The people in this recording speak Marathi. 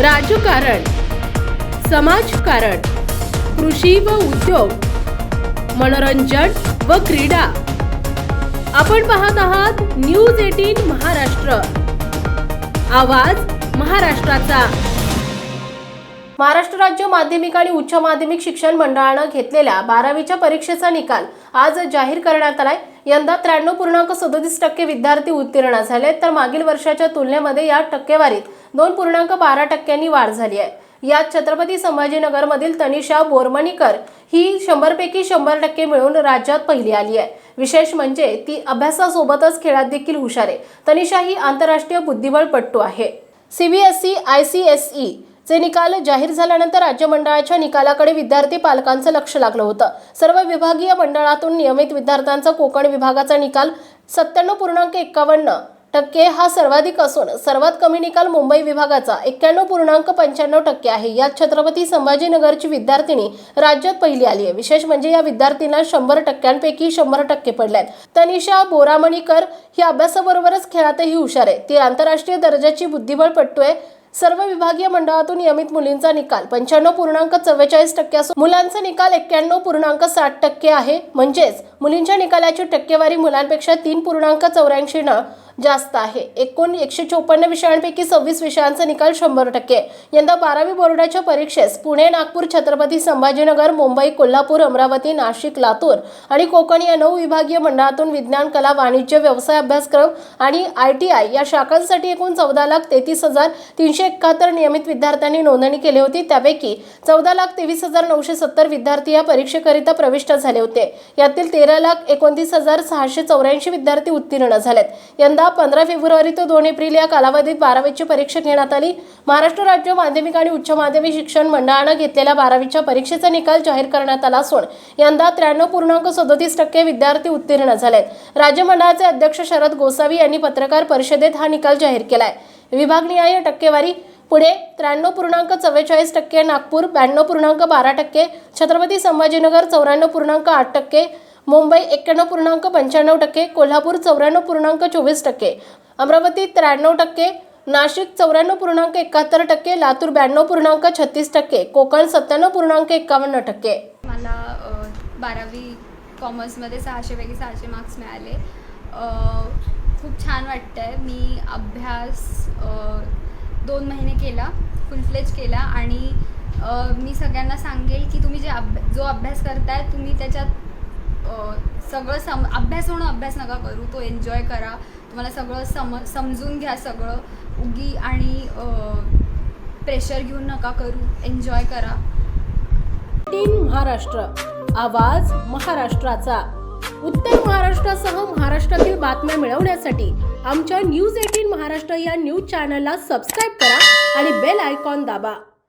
राजकारण समाजकारण कृषी व उद्योग मनोरंजन व क्रीडा. आपण पाहत आहात न्यूज एटीन महाराष्ट्र. आवाज महाराष्ट्राचा. महाराष्ट्र राज्य माध्यमिक आणि उच्च माध्यमिक शिक्षण मंडळानं घेतलेल्या बारावीच्या परीक्षेचा निकाल आज जाहीर करण्यात आलाय. यंदा त्र्याण्णव पूर्णांक सदोतीस टक्के विद्यार्थी उत्तीर्ण झाले तर मागील वर्षाच्या तुलनेमध्ये या टक्केवारीत दोन पूर्णांक बारा टक्क्यांनी वाढ झाली आहे. यात छत्रपती संभाजीनगरमधील तनिषा बोरमणीकर ही शंभरपैकी शंभर टक्के मिळून राज्यात पहिली आली आहे. विशेष म्हणजे ती अभ्यासासोबतच खेळात देखील हुशार आहे. तनिषा ही आंतरराष्ट्रीय बुद्धिबळपट्टू आहे. CBSE I C S E जे निकाल जाहीर झाल्यानंतर राज्य मंडळाच्या निकालाकडे विद्यार्थी पालकांचं लक्ष लागलं होतं. सर्व विभागीय मंडळातून नियमित विद्यार्थ्यांचा कोकण विभागाचा निकाल सत्त्याण्णव पूर्णांक एक्कावन्न टक्के हा सर्वाधिक असून सर्वात कमी निकाल मुंबई विभागाचा एक्क्याण्णव पूर्णांक पंच्याण्णव टक्के आहे. यात छत्रपती संभाजीनगरची विद्यार्थिनी राज्यात पहिली आली आहे. विशेष म्हणजे या विद्यार्थींना शंभर टक्क्यांपैकी शंभर टक्के पडले आहेत. तनिषा बोरामणीकर ही अभ्यासाबरोबरच खेळातही हुशार आहे. ती आंतरराष्ट्रीय दर्जाची बुद्धिबळपट्टू आहे. सर्व विभागीय मंडळातून नियमित मुलींचा निकाल. पंच्याण्णव पूर्णांक चव्वेचाळीस टक्के असून मुलांचा निकाल एक्क्याण्णव पूर्णांक साठ टक्के आहे. म्हणजेच मुलींच्या निकालाची टक्केवारी मुलांपेक्षा तीन पूर्णांक चौऱ्याऐंशी न जास्त आहे. एकूण एकशे चोपन्न विषयांपैकी सव्वीस विषयांचा निकाल शंभर टक्के. यंदा बारावी बोर्डाच्या परीक्षेस पुणे नागपूर छत्रपती संभाजीनगर मुंबई कोल्हापूर अमरावती नाशिक लातूर आणि कोकण या नऊ विभागीय मंडळातून विज्ञान कला वाणिज्य व्यवसाय अभ्यासक्रम आणि आय टी आय या शाखांसाठी एकूण चौदा लाख तेहतीस हजार तीनशे एकाहत्तर नियमित विद्यार्थ्यांनी नोंदणी केली होती. त्यापैकी चौदा लाख तेवीस हजार नऊशे सत्तर विद्यार्थी या परीक्षेकरिता प्रविष्ट झाले होते. यातील तेरा लाख एकोणतीस हजार सहाशे चौऱ्याऐंशी विद्यार्थी उत्तीर्ण झालेत. यंदा पंधरा फेब्रुवारी ते दोन एप्रिल या कालावधीत बारावीची परीक्षा घेण्यात आली. महाराष्ट्र राज्य माध्यमिक आणि उच्च माध्यमिक शिक्षण मंडळानं घेतलेल्या बारावीच्या परीक्षेचा निकाल जाहीर करण्यात आला असून यंदा त्र्याण्णव पूर्णांक सदोतीस टक्के विद्यार्थी उत्तीर्ण झालेत. राज्य मंडळाचे अध्यक्ष शरद गोसावी यांनी पत्रकार परिषदेत हा निकाल जाहीर केलाय. विभागनिहाय टक्केवारी पुणे त्र्याण्णव पूर्णांक चव्वेचाळीस टक्के नागपूर ब्याण्णव पूर्णांक बारा टक्के छत्रपती संभाजीनगर चौऱ्याण्णव पूर्णांक आठ टक्के मुंबई एक्क्याण्णव पूर्णांक पंच्याण्णव टक्के कोल्हापूर चौऱ्याण्णव पूर्णांक चोवीस टक्के अमरावती त्र्याण्णव टक्के नाशिक चौऱ्याण्णव पूर्णांक एकाहत्तर टक्के लातूर ब्याण्णव पूर्णांक छत्तीस टक्के कोकण सत्त्याण्णव पूर्णांक एकावन्न टक्के. मला बारावी कॉमर्समध्ये सहाशेपैकी सहाशे मार्क्स मिळाले. खूप छान वाटतं आहे मी अभ्यास दोन महिने केला फुल फ्लेज केला आणि मी सगळ्यांना सांगेल की तुम्ही जे अभ्या जो अभ्यास करताय तुम्ही त्याच्यात सगळं सम अभ्यास म्हणून अभ्यास नका करू तो एन्जॉय करा. तुम्हाला सगळं सम समजून घ्या सगळं. उगी आणि प्रेशर घेऊन नका करू. एन्जॉय करा. टीम महाराष्ट्र. आवाज महाराष्ट्राचा. उत्तर महाराष्ट्रासह महाराष्ट्रातील बातम्या मिळवण्यासाठी आमच्या न्यूज एटीन महाराष्ट्र या न्यूज चॅनलला सबस्क्राईब करा आणि बेल आयकॉन दाबा.